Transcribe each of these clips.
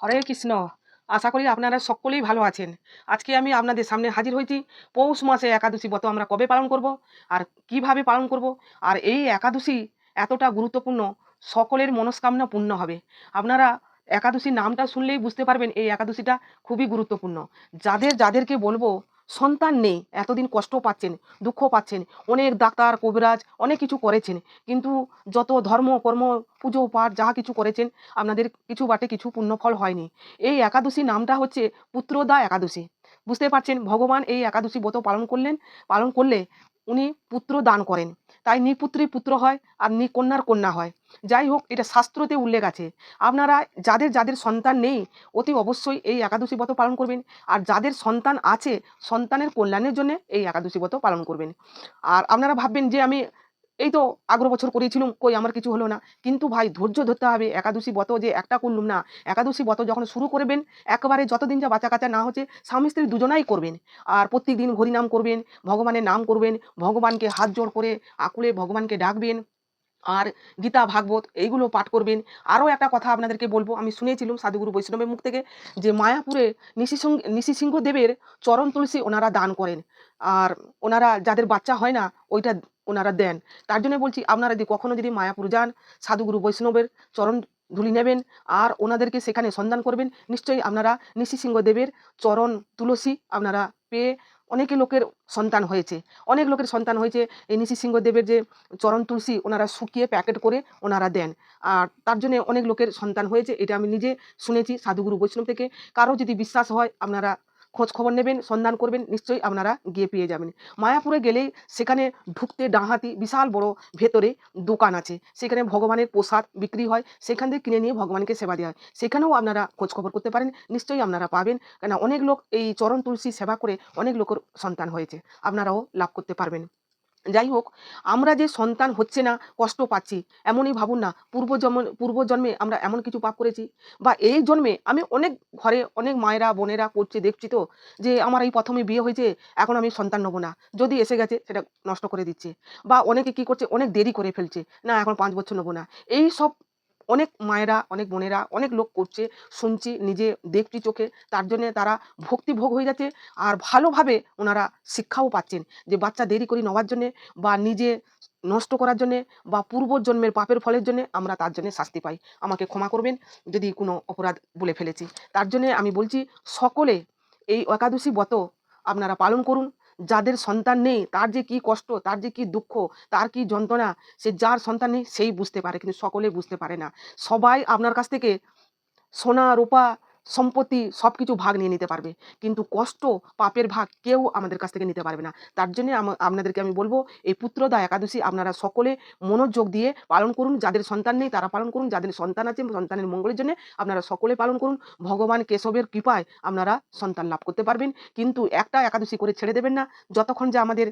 হরে কৃষ্ণ। আশা করি আপনারা সকলেই ভালো আছেন। আজকে আমি আপনাদের সামনে হাজির হয়েছি পৌষ মাসে একাদশী ব্রত আমরা কবে পালন করব আর কীভাবে পালন করব আর এই একাদশী এতটা গুরুত্বপূর্ণ সকলের মনস্কামনা পূর্ণ হবে। আপনারা একাদশীর নামটা শুনলেই বুঝতে পারবেন এই একাদশীটা খুবই গুরুত্বপূর্ণ। যাদের, যাদেরকে বলব সন্তান নেই, এতদিন কষ্ট পাচ্ছেন দুঃখ পাচ্ছেন, অনেক ডাক্তার, কবিরাজ অনেক কিছু করেছেন, কিন্তু যত ধর্ম, কর্ম, পুজো, পাঠ যাহা কিছু করেছেন, আপনাদের কিছু বাটে কিছু পুণ্যফল হয়নি। এই একাদশী নামটা হচ্ছে পুত্রদা একাদশী। বুঝতে পারছেন, ভগবান এই একাদশী ব্রত পালন করলেন, পালন করলে উনি পুত্র দান করেন। তাই নিপুত্রী পুত্র হয় আর নিকন্যার কন্যা হয়। যাই হোক, এটা শাস্ত্রতে উল্লেখ আছে। আপনারা যাদের যাদের সন্তান নেই, অতি অবশ্যই এই একাদশী ব্রত পালন করবেন। আর যাদের সন্তান আছে, সন্তানের কল্যাণের জন্য এই একাদশী ব্রত পালন করবেন। আর আপনারা ভাববেন যে আমি এই তো আগের বছর করেছিলাম কই আমার কিছু হলো না। কিন্তু ভাই ধৈর্য ধরতে হবে, একাদশী বত যে একটা করলুম না, একাদশী বত যখন শুরু করবেন, একবারে যতদিন যা বাচ্চা কাচ্চা না হচ্ছে, স্বামী স্ত্রী দুজনাই করবেন। আর প্রত্যেক দিন হরিনাম করবেন, ভগবানের নাম করবেন, ভগবানকে হাত জোড় করে আকুলে ভগবানকে ডাকবেন, আর গীতা, ভাগবত এইগুলো পাঠ করবেন। আরও একটা কথা আপনাদেরকে বলব, আমি শুনেছিলাম সাধুগুরু বৈষ্ণবের মুখ থেকে, যে মায়াপুরে নিশিসিংহ নিশিসিংহ দেবের চরণ তুলসী ওনারা দান করেন। আর ওনারা যাদের বাচ্চা হয় না, ওইটা ওনারা দেন। তার জন্য বলছি, আপনারা যদি কখনো যদি মায়াপুর যান, সাধুগুরু বৈষ্ণবের চরণ ধুলি নেবেন আর ওনাদেরকে সেখানে সন্ধান করবেন, নিশ্চয়ই আপনারা নিশিসিংহ দেবের চরণ তুলসী আপনারা পেয়ে অনেকে লোকের সন্তান হয়েছে। অনেক লোকের সন্তান হয়েছে, এই নিশি সিংহদেবের যে চরণ তুলসী ওনারা শুকিয়ে প্যাকেট করে ওনারা দেন। আর তার জন্য অনেক লোকের সন্তান হয়েছে, এটা আমি নিজে শুনেছি সাধুগুরু বৈষ্ণব থেকে। কারও যদি বিশ্বাস হয়, আপনারা খোঁজ খবর নেবেন, সন্ধান করবেন, নিশ্চয়ই আপনারা গিয়ে পেয়ে যাবেন। মায়াপুরে গেলেই সেখানে ঢুকতে ডাহাতি বিশাল বড় ভেতরে দোকান আছে। সেখানে ভগবানের প্রসাদ বিক্রি হয়। সেখান থেকে কিনে নিয়ে ভগবানকে সেবা দেওয়া হয়। সেখানেও আপনারা খোঁজ খবর করতে পারেন। নিশ্চয়ই আপনারা পাবেন। কেন অনেক লোক এই চরণ তুলসী সেবা করে অনেক লোকের সন্তান হয়েছে। আপনারাও লাভ করতে পারবেন। যাই হোক আমরা যে সন্তান হচ্ছে না, কষ্ট পাচ্ছি, এমনই ভাবুন না পূর্বজন্ম পূর্বজন্মে আমরা এমন কিছু পাপ করেছি বা এই জন্মে আমি অনেক ঘরে অনেক মায়েরা, বোনেরা করছে, দেখছি তো যে আমার এই প্রথমে বিয়ে হয়েছে, এখন আমি সন্তান নেব না। যদি এসে গেছে, সেটা নষ্ট করে দিচ্ছে। বা অনেকে কি করছে, অনেক দেরি করে ফেলছে, না, এখন পাঁচ বছর নেব না। এই সব অনেক মায়েরা, অনেক বোনেরা, অনেক লোক করছে, শুনছি, নিজে দেখছি চোখে। তার জন্যে তারা ভক্তিভোগ হয়ে যাচ্ছে আর ভালোভাবে ওনারা শিক্ষাও পাচ্ছেন যে বাচ্চা দেরি করে নেওয়ার জন্যে বা নিজে নষ্ট করার জন্যে বা পূর্বজন্মের পাপের ফলের জন্যে আমরা তার জন্যে শাস্তি পাই। আমাকে ক্ষমা করবেন যদি কোনো অপরাধ বলে ফেলেছি। তার জন্যে আমি বলছি, সকলে এই একাদশী ব্রত আপনারা পালন করুন। যাদের সন্তান নেই, তার যে কি কষ্ট, তার যে কি দুঃখ, তার কি যন্ত্রণা, সে যার সন্তান নেই, সেই বুঝতে পারে, কিন্তু সকলে বুঝতে পারে না। সবাই আপনার কাছ থেকে সোনা, রূপা সম্পত্তি সব কিছু ভাগ নিয়ে নিতে পারবে। কিন্তু কষ্ট, পাপের ভাগ কেউ আমাদের কাছ থেকে নিতে পারবে না। তার জন্য আপনাদেরকে আমি বলব, এই পুত্রদা একাদশী আপনারা সকলে মনোযোগ দিয়ে পালন করুন। যাদের সন্তান নেই তারা পালন করুন। যাদের সন্তান আছে সন্তানের মঙ্গলের জন্য আপনারা সকলে পালন করুন। ভগবান কেশবের কৃপায় আপনারা সন্তান লাভ করতে পারবেন। কিন্তু একটা একাদশী করে ছেড়ে দেবেন না। যতক্ষণ যে আমাদের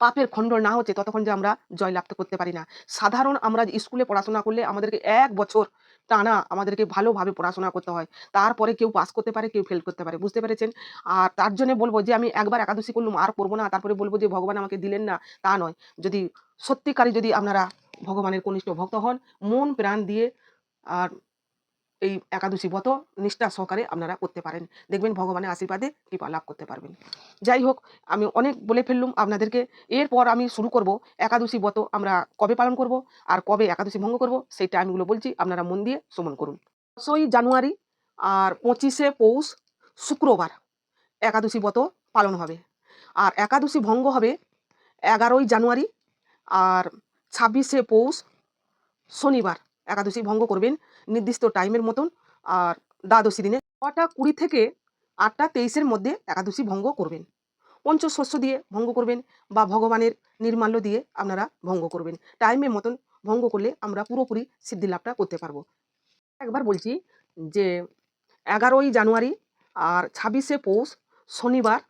পাপের খণ্ডন না হচ্ছে, ততক্ষণ যে আমরা জয়লাভ করতে পারি না। সাধারণ আমরা স্কুলে পড়াশোনা করলে আমাদেরকে এক বছর টানা আমাদেরকে ভালোভাবে পড়াশোনা করতে হয়। তারপরে কেউ পাস করতে পারে, কেউ ফেল করতে পারে, বুঝতে পেরেছেন? আর তার জন্য বলব যে, আমি একবার একাদশী করলুম, আর করব না। তারপরে বলব যে, ভগবান আমাকে দিলেন না, তা নয়। যদি সত্যিকারই যদি আপনারা ভগবানের কনিষ্ঠ ভক্ত হন, মন প্রাণ দিয়ে আর এই একাদশী ব্রত নিষ্ঠা সহকারে আপনারা করতে পারেন। দেখবেন ভগবানের আশীর্বাদে কৃপা লাভ করতে পারবেন। যাই হোক, আমি অনেক বলে ফেললুম আপনাদেরকে। এরপর আমি শুরু করব একাদশী ব্রত আমরা কবে পালন করব আর কবে একাদশী ভঙ্গ করব সেই টাইমগুলো বলছি। আপনারা মন দিয়ে শ্রমণ করুন। দশই জানুয়ারি আর পঁচিশে পৌষ শুক্রবার একাদশী ব্রত পালন হবে। আর একাদশী ভঙ্গ হবে এগারোই জানুয়ারি আর ছাব্বিশে পৌষ শনিবার। একাদশী ভঙ্গ করবেন নির্দিষ্ট টাইমের মতন। আর দ্বাদশী দিনে ছটা কুড়ি থেকে আটটা তেইশের মধ্যে একাদশী ভঙ্গ করবেন। পঞ্চশস্য দিয়ে ভঙ্গ করবেন বা ভগবানের নির্মাল্য দিয়ে আপনারা ভঙ্গ করবেন। টাইমের মতন ভঙ্গ করলে আমরা পুরোপুরি সিদ্ধি লাভটা করতে পারব। একবার বলছি যে এগারোই জানুয়ারি আর ছাব্বিশে পৌষ শনিবার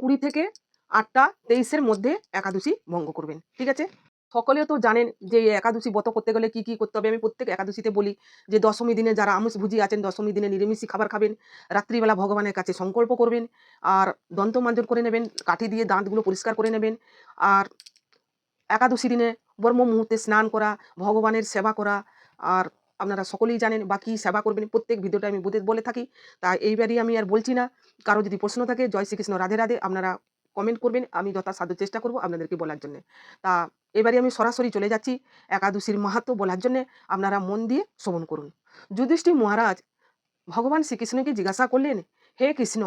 কুড়ি থেকে আটটা তেইশের মধ্যে একাদশী ভঙ্গ করবেন। ঠিক আছে? সকলে তো জানেন যে একাদশী ব্রত করতে গেলে কি কি করতে হবে। আমি প্রত্যেক একাদশীতে বলি যে দশমী দিনে যারা আমিষ ভুজি আছেন, দশমী দিনে নিরামিষি খাবার খাবেন। রাত্রিবেলা ভগবানের কাছে সংকল্প করবেন আর দন্তমাঞ্জন করে নেবেন, কাঠি দিয়ে দাঁতগুলো পরিষ্কার করে নেবেন আর একাদশী দিনে ব্রহ্ম মুহূর্তে স্নান করা, ভগবানের সেবা করা আর আপনারা সকলেই জানেন বা কী সেবা করবেন। প্রত্যেক ভিডিওটা আমি বলে থাকি। তা এইবারই আমি আর বলছি না, কারও যদি প্রশ্ন থাকে, জয় শ্রীকৃষ্ণ, রাধে রাধে। আপনারা কমেন্ট করবেন, আমি যথাসাধ্য চেষ্টা করব আপনাদেরকে বলার জন্য। তা এবারে আমি সরাসরি চলে যাচ্ছি একাদশীর মাহাত্ম বলার জন্য। আপনারা মন দিয়ে শ্রবণ করুন। যুধিষ্ঠির মহারাজ ভগবান শ্রীকৃষ্ণকে জিজ্ঞাসা করলেন, হে কৃষ্ণ,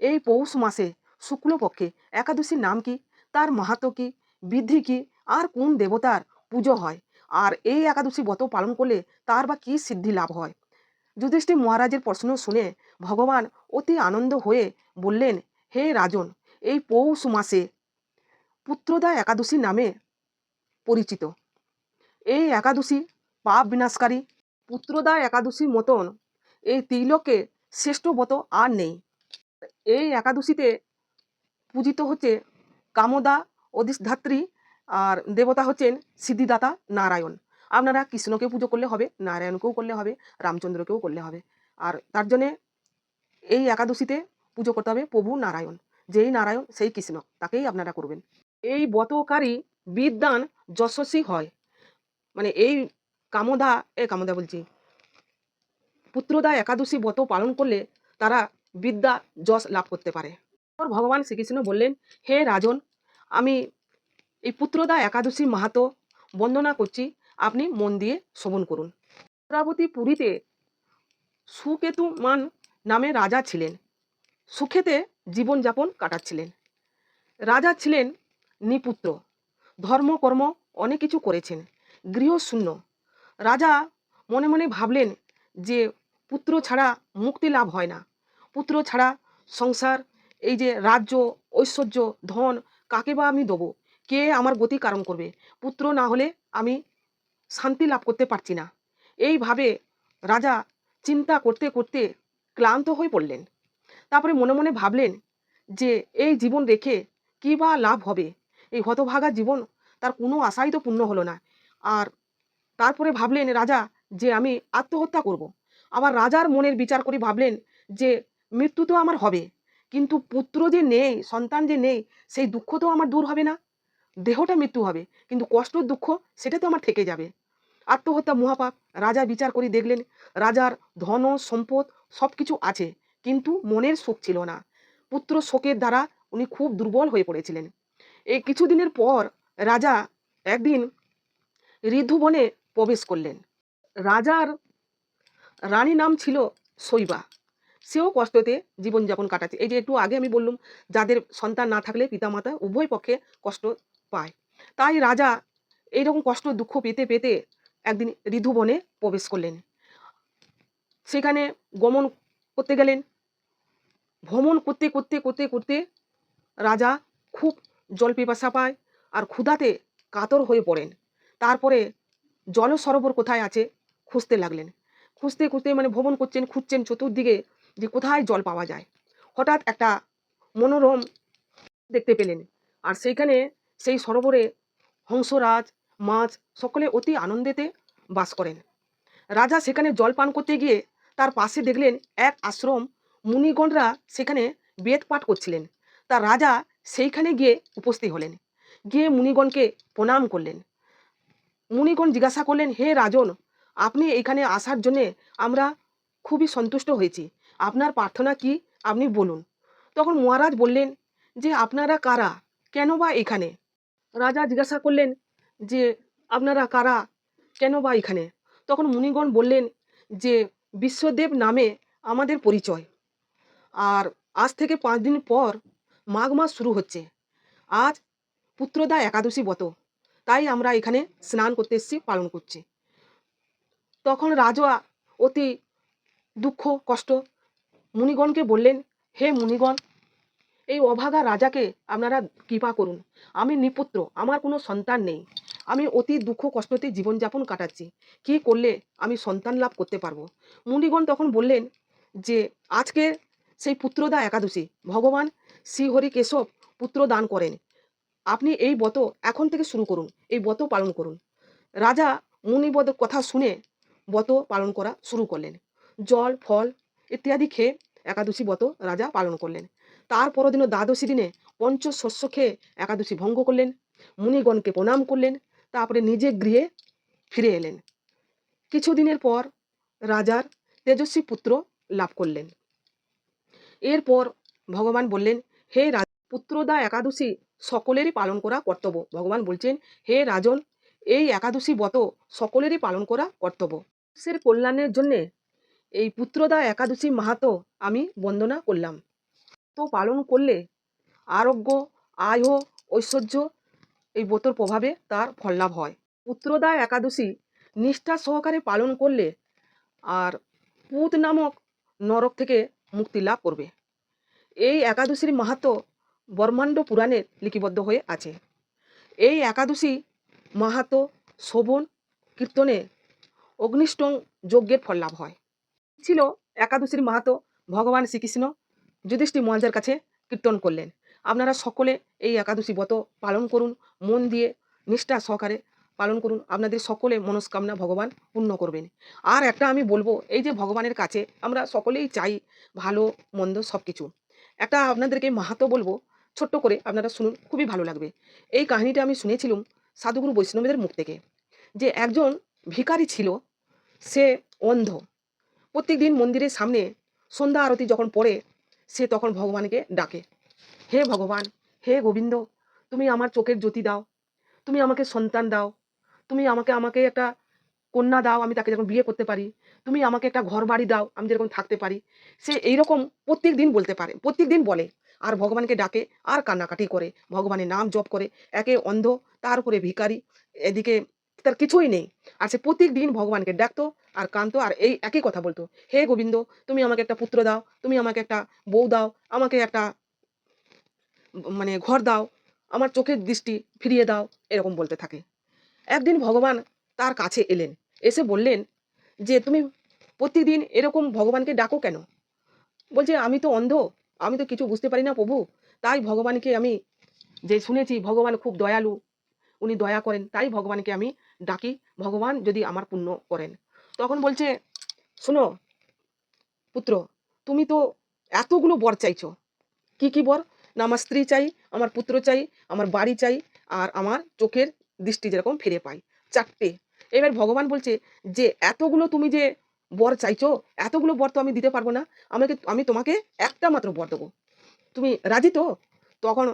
এই পৌষ মাসে শুক্লপক্ষে একাদশীর নাম কি? তার মাহাত্ম কি? বৃদ্ধি কি? আর কোন দেবতার পুজো হয়? আর এই একাদশী ব্রত পালন করলে তার বা কী সিদ্ধি লাভ হয়? যুধিষ্ঠির মহারাজের প্রশ্ন শুনে ভগবান অতি আনন্দ হয়ে বললেন, হে রাজন এই পৌষ মাসে পুত্রদা একাদশী নামে পরিচিত। এই একাদশী পাপ বিনাশকারী পুত্রদা একাদশীর মতন এই তিলকে শ্রেষ্ঠ ব্রত আর নেই। এই একাদশীতে পূজিত হচ্ছে কামদা অধিষ্ঠাত্রী আর দেবতা হচ্ছেন সিদ্ধিদাতা নারায়ণ। আপনারা কৃষ্ণকে পুজো করলে হবে, নারায়ণকেও করলে হবে, রামচন্দ্রকেও করলে হবে। আর তার জন্যে এই একাদশীতে পুজো করতে হবে প্রভু নারায়ণ। যেই নারায়ণ, সেই কৃষ্ণ তাকেই আপনারা করবেন। এই ব্রতকারী বিদ্যান যশস্বী হয়। মানে এই কামদা এ কামদা বলছি, পুত্রদা একাদশী ব্রত পালন করলে তারা বিদ্যা যশ লাভ করতে পারে। ভগবান শ্রীকৃষ্ণ বললেন, হে রাজন, আমি এই পুত্রদা একাদশী মাহাতো বন্দনা করছি। আপনি মন দিয়ে শ্রবণ করুন। অমরাবতী পুরীতে সুকেতুমান নামে রাজা ছিলেন। সুখেতে জীবনযাপন কাটাচ্ছিলেন। রাজা ছিলেন নিপুত্র। ধর্মকর্ম অনেক কিছু করেছেন। গৃহশূন্য রাজা মনে মনে ভাবলেন যে পুত্র ছাড়া মুক্তি লাভ হয় না। পুত্র ছাড়া সংসার, এই যে রাজ্য, ঐশ্বর্য, ধন, কাকে বা আমি দেবো? কে আমার গতি কারণ করবে? পুত্র না হলে আমি শান্তি লাভ করতে পারছি না। এইভাবে রাজা চিন্তা করতে করতে ক্লান্ত হয়ে পড়লেন। তারপরে মনে মনে ভাবলেন যে এই জীবন রেখে কী বা লাভ হবে? এই হতভাগা জীবন তার কোনো আশাই তো পূর্ণ হলো না। আর তারপরে ভাবলেন রাজা যে আমি আত্মহত্যা করব। আবার রাজার মনের বিচার করে ভাবলেন যে মৃত্যু তো আমার হবে, কিন্তু পুত্র যে নেই, সন্তান যে নেই, সেই দুঃখ তো আমার দূর হবে না। দেহটা মৃত্যু হবে, কিন্তু কষ্ট দুঃখ সেটা তো আমার থেকে যাবে। আত্মহত্যা মহাপাপ, রাজা বিচার করে দেখলেন, রাজার ধন, সম্পদ সব কিছু আছে। কিন্তু মনের সুখ ছিল না। পুত্র শোকের দ্বারা উনি খুব দুর্বল হয়ে পড়েছিলেন। এই কিছুদিনের পর রাজা একদিন ঋতুবনে প্রবেশ করলেন। রাজার রানী নাম ছিল শৈবা। সেও কষ্টতে জীবনযাপন কাটাচ্ছে। এই যে একটু আগে আমি বললাম, যাদের সন্তান না থাকলে পিতামাতা উভয় পক্ষে কষ্ট পায়। তাই রাজা এইরকম কষ্ট, দুঃখ পেতে পেতে একদিন ঋতুবনে প্রবেশ করলেন। সেখানে গমন করতে গেলেন। ভ্রমণ করতে করতে করতে করতে রাজা খুব জল পিপাসা পায় আর ক্ষুধাতে কাতর হয়ে পড়েন। তারপরে জল সরোবর কোথায় আছে খুঁজতে লাগলেন। খুঁজতে খুঁজতে মানে ভ্রমণ করছেন, খুঁজছেন চতুর্দিকে যে কোথায় জল পাওয়া যায়। হঠাৎ একটা মনোরম দেখতে পেলেন আর সেইখানে সেই সরোবরে হংসরাজ, মাছ সকলে অতি আনন্দেতে বাস করেন। রাজা সেখানে জল পান করতে গিয়ে তার পাশে দেখলেন এক আশ্রম মুনিগণরা সেখানে বেদ পাঠ করছিলেন। তা রাজা সেইখানে গিয়ে উপস্থিত হলেন। গিয়ে মুনিগণকে প্রণাম করলেন। মুনিগণ জিজ্ঞাসা করলেন, হে রাজন, আপনি এখানে আসার জন্যে আমরা খুবই সন্তুষ্ট হয়েছি। আপনার প্রার্থনা কি আপনি বলুন। তখন মহারাজ বললেন, যে আপনারা কারা? কেন বা এখানে? রাজা জিজ্ঞাসা করলেন, যে আপনারা কারা? কেন বা এখানে? তখন মুনিগণ বললেন, যে বিশ্বদেব নামে আমাদের পরিচয়। আর আজ থেকে পাঁচ দিন পর মাঘ মাস শুরু হচ্ছে। আজ পুত্রদা একাদশী ব্রত। তাই আমরা এখানে স্নান করতে এসেছি, পালন করছি। তখন রাজা অতি দুঃখ, কষ্ট মুনিগণকে বললেন, হে মুনিগণ, এই অভাগা রাজাকে আপনারা কৃপা করুন। আমি নিপুত্র, আমার কোনো সন্তান নেই। আমি অতি দুঃখ, কষ্টতে জীবনযাপন কাটাচ্ছি। কী করলে আমি সন্তান লাভ করতে পারব? মুনিগণ তখন বললেন যে, আজকে সেই পুত্রদা একাদশী। ভগবান শ্রীহরি কেশব পুত্র দান করেন। আপনি এই ব্রত এখন থেকে শুরু করুন। এই ব্রত পালন করুন। রাজা মুনিবদ কথা শুনে ব্রত পালন করা শুরু করলেন। জল, ফল ইত্যাদি খেয়ে একাদশী ব্রত রাজা পালন করলেন। তার পরদিন দ্বাদশী দিনে পঞ্চশস্য খেয়ে একাদশী ভঙ্গ করলেন। মুনিগণকে প্রণাম করলেন। তারপরে নিজে গৃহে ফিরে এলেন। কিছুদিনের পর রাজার তেজস্বী পুত্র লাভ করলেন। এরপর ভগবান বললেন, হে রাজ পুত্রদা একাদশী সকলেরই পালন করা কর্তব্য। ভগবান বলছেন, হে রাজন, এই একাদশী ব্রত সকলেরই পালন করা কর্তব্য। সে কল্যাণের জন্যে এই পুত্রদা একাদশী মাহাতো আমি বন্দনা করলাম। তো পালন করলে আরোগ্য আয় ঐশ্বর্য এই ব্রতর প্রভাবে তার ফল লাভ হয়। পুত্রদা একাদশী নিষ্ঠা সহকারে পালন করলে আর পুত নামক নরক থেকে মুক্তি লাভ করবে। এই একাদশীর মাহাত্ম ব্রহ্মাণ্ড পুরাণে লিপিবদ্ধ হয়ে আছে। এই একাদশী মাহাত্ম শোভন, কীর্তনে অগ্নিষ্টং যজ্ঞের ফল লাভ হয়। ছিল একাদশীর মাহাত্ম। ভগবান শ্রীকৃষ্ণ যুধিষ্ঠির মহারাজের কাছে কীর্তন করলেন। আপনারা সকলে এই একাদশী ব্রত পালন করুন। মন দিয়ে নিষ্ঠা সহকারে পালন করুন। আপনাদের সকলে মনস্কামনা ভগবান পূর্ণ করবেন। আর একটা আমি বলব, এই যে ভগবানের কাছে আমরা সকলেই চাই ভালো, মন্দ সব কিছু একটা আপনাদেরকে মাহাতো বলব, ছোট্ট করে আপনারা শুনুন, খুবই ভালো লাগবে। এই কাহিনীটা আমি শুনেছিলাম সাধুগুরু বৈষ্ণবদের মুখ থেকে, যে একজন ভিখারি ছিল, সে অন্ধ। প্রত্যেক দিন মন্দিরের সামনে সন্ধ্যা আরতি যখন পড়ে, সে তখন ভগবানকে ডাকে। হে ভগবান, হে গোবিন্দ, তুমি আমার চোখের জ্যোতি দাও, তুমি আমাকে সন্তান দাও তুমি আমাকে আমাকে একটা কন্যা দাও, আমি তাকে যখন বিয়ে করতে পারি। তুমি আমাকে একটা ঘর বাড়ি দাও, আমি যেরকম থাকতে পারি। সে এইরকম প্রত্যেক দিন বলতে পারে প্রত্যেক দিন বলে। আর ভগবানকে ডাকে, আর কান্নাকাটি করে, ভগবানের নাম জপ করে, একে অন্ধ, তার উপরে ভিখারি, এদিকে তার কিছুই নেই। আর সে প্রত্যেক দিন ভগবানকে ডাকতো, আর কাঁদতো, আর এই একই কথা বলতো, হে গোবিন্দ, তুমি আমাকে একটা পুত্র দাও, তুমি আমাকে একটা বউ দাও, আমাকে একটা মানে ঘর দাও, আমার চোখের দৃষ্টি ফিরিয়ে দাও, এরকম বলতে থাকে। একদিন ভগবান তার কাছে এলেন। এসে বললেন যে, তুমি প্রতিদিন এরকম ভগবানকে ডাকো কেন? বলছে, আমি তো অন্ধ, আমি তো কিছু বুঝতে পারি না প্রভু। তাই ভগবানকে আমি যে শুনেছি, ভগবান খুব দয়ালু, উনি দয়া করেন, তাই ভগবানকে আমি ডাকি, ভগবান যদি আমার পুণ্য করেন। তখন বলছে, শোনো পুত্র, তুমি তো এতগুলো বর চাইছো। কি কি বর? না আমার স্ত্রী চাই, আমার পুত্র চাই, আমার বাড়ি চাই, আর আমার চোখের দৃষ্টি যেরকম ফিরে পাই চারটে। এবার ভগবান বলছে যে, এতগুলো তুমি যে বর চাইছো, এতগুলো বর তো আমি দিতে পারব না। আমাকে, আমি তোমাকে একটা মাত্র বর দেবো। তুমি রাজি তো? তখন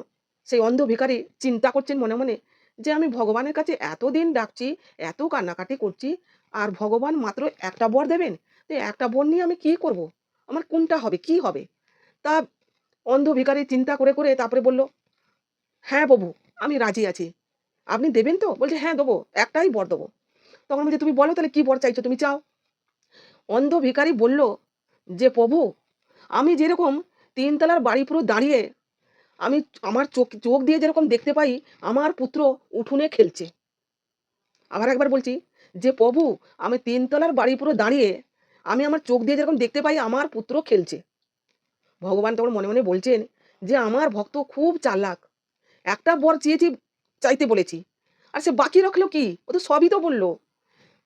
সেই অন্ধ ভিখারি চিন্তা করছেন মনে মনে যে, আমি ভগবানের কাছে এতদিন ডাকছি, এত কান্নাকাটি করছি, আর ভগবান মাত্র একটা বর দেবেন? তো একটা বর নিয়ে আমি কি করব? আমার কোনটা হবে? কি হবে? তা অন্ধ ভিখারি চিন্তা করে করে তারপরে বলল হ্যাঁ প্রভু, আমি রাজি আছি। আপনি দেবেন তো? বলছে হ্যাঁ দেবো। একটাই বর দেবো। তখন বলছে, তুমি বলো তাহলে কি বর চাইছো? তুমি চাও? অন্ধ ভিখারি বলল, যে প্রভু, আমি যেরকম তিনতলার বাড়ি পুরো দাঁড়িয়ে আমি আমার চোখ চোখ দিয়ে যেরকম দেখতে পাই, আমার পুত্র উঠোনে খেলছে। আবার একবার বলছি, যে প্রভু, আমি তিনতলার বাড়ি পুরো দাঁড়িয়ে আমি আমার চোখ দিয়ে যেরকম দেখতে পাই, আমার পুত্র খেলছে। ভগবান তখন মনে মনে বলছেন, যে আমার ভক্ত খুব চালাক। একটা বর চেয়েছি চাইতে বলেছি। আর সে বাকি রাখল কি? ও তো সবই তো বলল।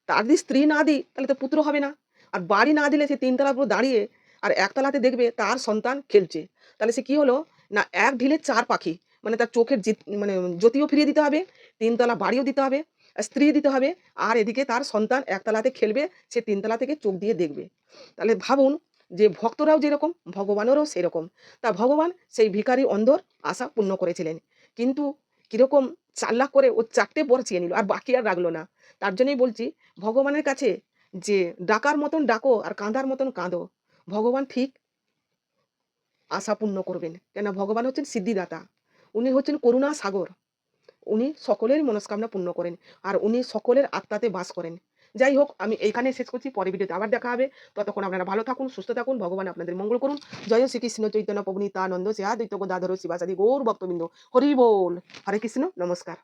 তার যদি স্ত্রী না দিই, তাহলে তো পুত্র হবে না। আর বাড়ি না দিলে সে তিনতলা পুরো দাঁড়িয়ে আর একতলাতে দেখবে তার সন্তান খেলছে। তাহলে সে কি হলো? না, এক ঢিলে চার পাখি মানে তার চোখের মানে জ্যোতিও ফিরিয়ে দিতে হবে, তিনতলা বাড়িও দিতে হবে, আর স্ত্রী দিতে হবে, আর এদিকে তার সন্তান একতলাতে খেলবে, সে তিনতলা থেকে চোখ দিয়ে দেখবে। তাহলে ভাবুন, যে ভক্তরাও যেরকম, ভগবানেরও সেরকম। তা ভগবান সেই ভিখারি অন্ধর আশা পূর্ণ করেছিলেন। কিন্তু কীরকম চাল্লা করে ও চারটে পর চেয়ে নিল, আর বাকি আর রাখল না। তার জন্যই বলছি, ভগবানের কাছে যে ডাকার মতন ডাকো আর কাঁদার মতন কাঁদো, ভগবান ঠিক আশা পূর্ণ করবেন। কেন ভগবান হচ্ছেন সিদ্ধিদাতা, উনি হচ্ছেন করুণা সাগর, উনি সকলের মনস্কামনা পূর্ণ করেন, আর উনি সকলের আত্মাতে বাস করেন। যাই হোক, আমি এইখানে শেষ করছি পরে ভিডিওতে আবার দেখা হবে। ততক্ষণ আপনারা ভালো থাকুন, সুস্থ থাকুন, ভগবান আপনাদের মঙ্গল করুন। জয় শ্রীকৃষ্ণ চৈতন্য পবনীতানন্দ সে আদিত্য গোদাধর, শিবাচারী, গৌর, ভক্তবৃন্দ। হরি বল। হরে কৃষ্ণ, নমস্কার।